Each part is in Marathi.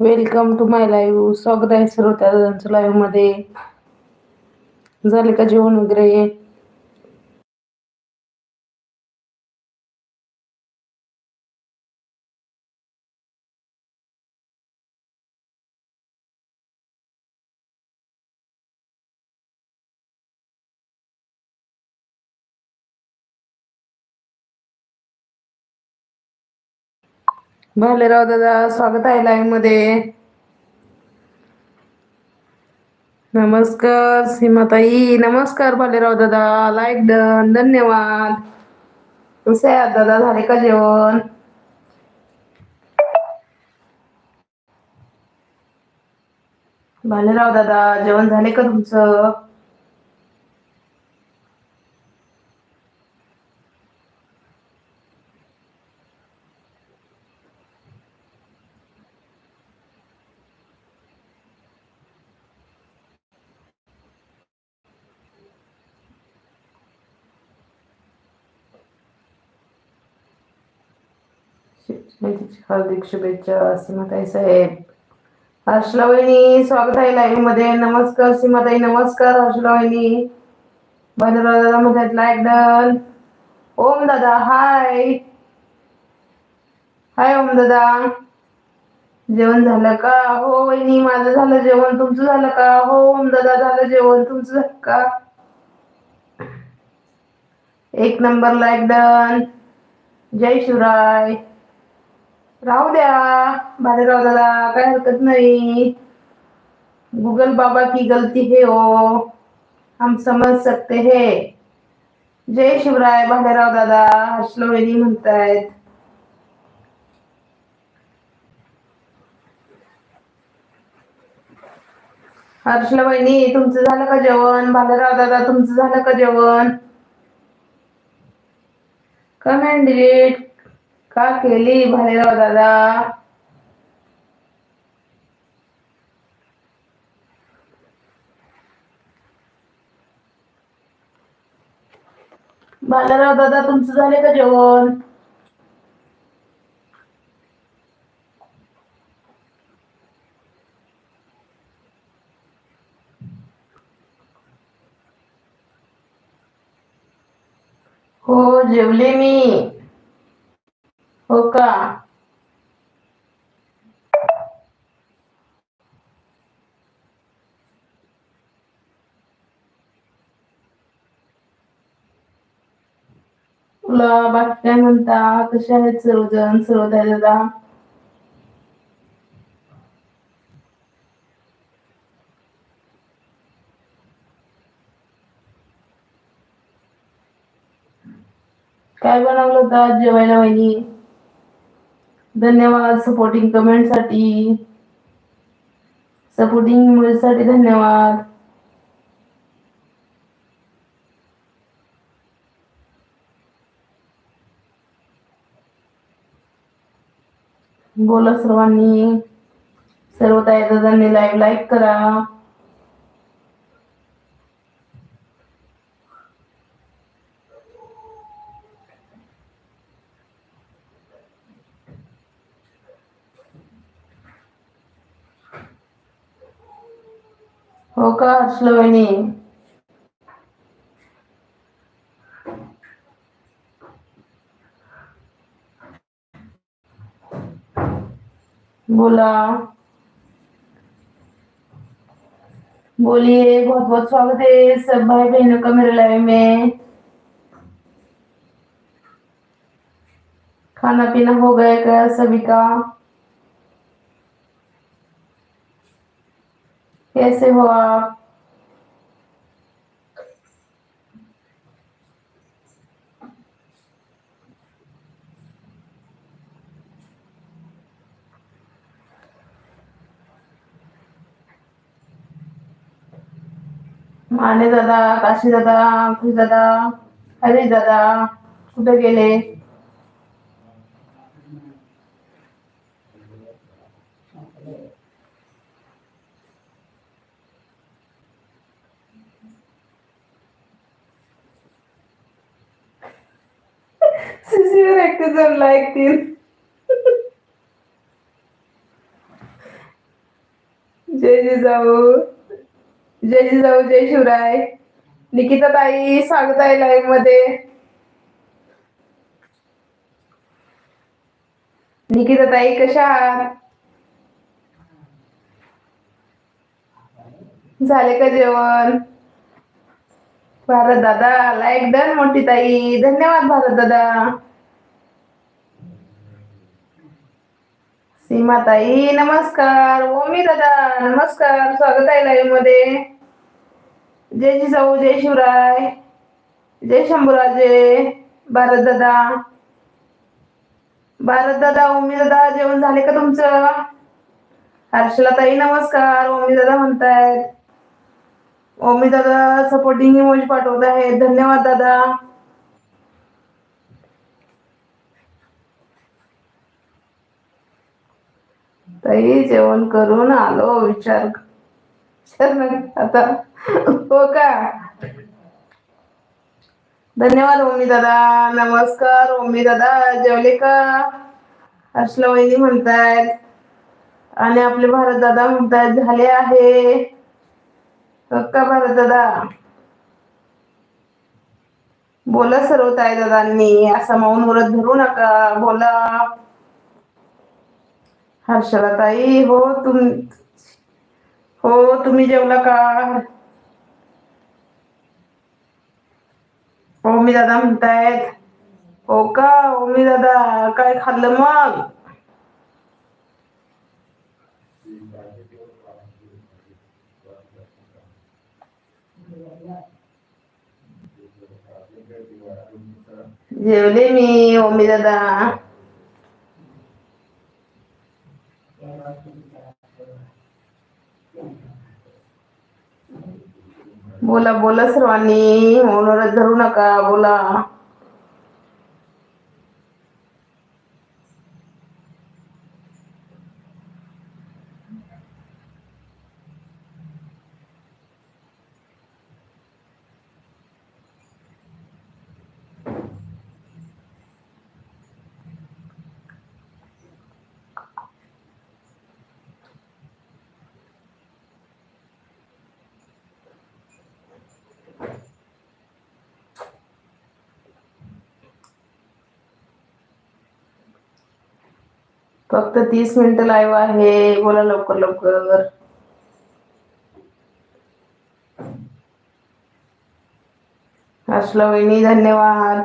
वेलकम टू माय लाईव्ह स्वागत आहे सर्व त्या लाईव्हमध्ये झाले का जेवण वगैरे? भालेराव दादा स्वागत आहे लाईव्हमध्ये. नमस्कार सीमाताई. नमस्कार भालेराव दादा. लाईक डन धन्यवाद. कसे आहात दादा? झाले का जेवण? भालेराव दादा जेवण झाले का तुमचं? हार्दिक शुभेच्छा सीमाताई साहेब. हर्षलावहिनी स्वागत आहे लाईव्हमध्ये नमस्कार सीमाताई नमस्कार हर्षला वहिनी दादा म्हणतात लाईक डन. ओम दादा हाय. हाय ओम दादा. जेवण झालं का? हो वहिनी माझं झालं जेवण. तुमचं झालं का? हो ओम दादा झालं जेवण. तुमचं झालं का? एक नंबर लाईक डन. जय शिवराय. राहू द्या भालेराव दादा काय हरकत नाही. गूगल बाबा की गलती है ओ हो. हम समज सकते है. जय शिवराय भालेराव दादा हर्षलवेणी म्हणतायत. हर्षला वहिनी तुमचं झालं का जेवण? भालेराव दादा तुमचं झालं का जेवण? कमेंट डिलीट का केली भालेराव दादा? भालेराव दादा तुमचं झाले का जेवण? हो जेवले मी. हो का तुला बाकी काय म्हणता कसे आहेत सर्वजण सर्वदाय दादा काय बनवलं होतं आज जेवायला वहिनी धन्यवाद सपोर्टिंग कमेंटसाठी. सपोर्टिंगसाठी धन्यवाद. बोला सर्वांनी. सर्व ताई दादांनी लाईव्ह लाईक करा. का बोला। बोलिए, बहुत बहुत स्वागत है सब भाई बहनों का मेरे लाइव में। खाना पीना हो गया क्या सभी का? कैसे हो आप? माने दादा काशी दादा अंकुश दादा हरीश दादा कुठे गेले? सीसीवर एक जण लाईक तीन जिजाऊ जय जिजाऊ जय शिवराय निकिता ताई स्वागत आहे लाईव्हमध्ये. निकिता ताई कशा आहात? झाले का जेवण? भारत दादा लाईक डन मोठी ताई. धन्यवाद भारत दादा. सीमा ताई नमस्कार. ओमी दादा नमस्कार. स्वागत आहे लाईव्हमध्ये. जय जिजाऊ जय शिवराय. जय शंभूराजे. भारत दादा. भारत दादा ओमी दादा जेवण झाले का तुमचं? हर्षला ताई नमस्कार. ओमी दादा म्हणतायत. ओमी दादा सपोर्टिंग इमोज पाठवत आहेत धन्यवाद दादा. ताई जेवण करून आलो विचार विचार आता हो का? धन्यवाद ओमी दादा. नमस्कार ओमी दादा. जेवले का? हर्षला वहिनी म्हणतायत. आणि आपले भारत दादा म्हणतायत झाले आहे. का बरं दादा. बोला सर्व ताई दादांनी असं मौन व्रत धरू नका बोला. हर्षला ताई हो तुम हो तुम्ही जेवला का? ओमी दादा म्हणतायत. हो का ओमी दादा? काय खाल्लं मग? जेवले मी ओमी दादा. बोला बोला सर्वांनी. मौनव्रत धरू नका बोला. फक्त तीस मिनिटं लाईव्ह आहे. बोला लवकर लवकर. हर्षला वहिनी धन्यवाद.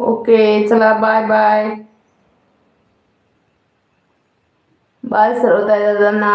ओके चला बाय बाय. बाय सर्व दादांना.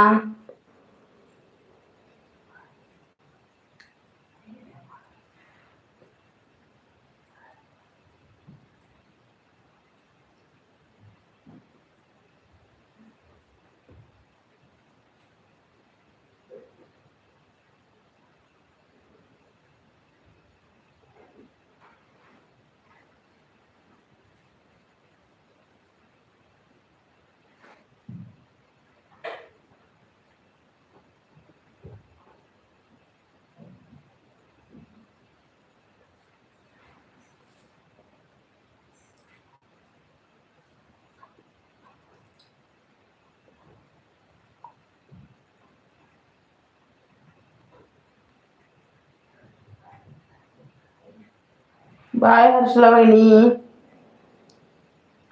बाय हर्षला वहिनी.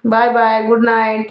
Bye bye good night.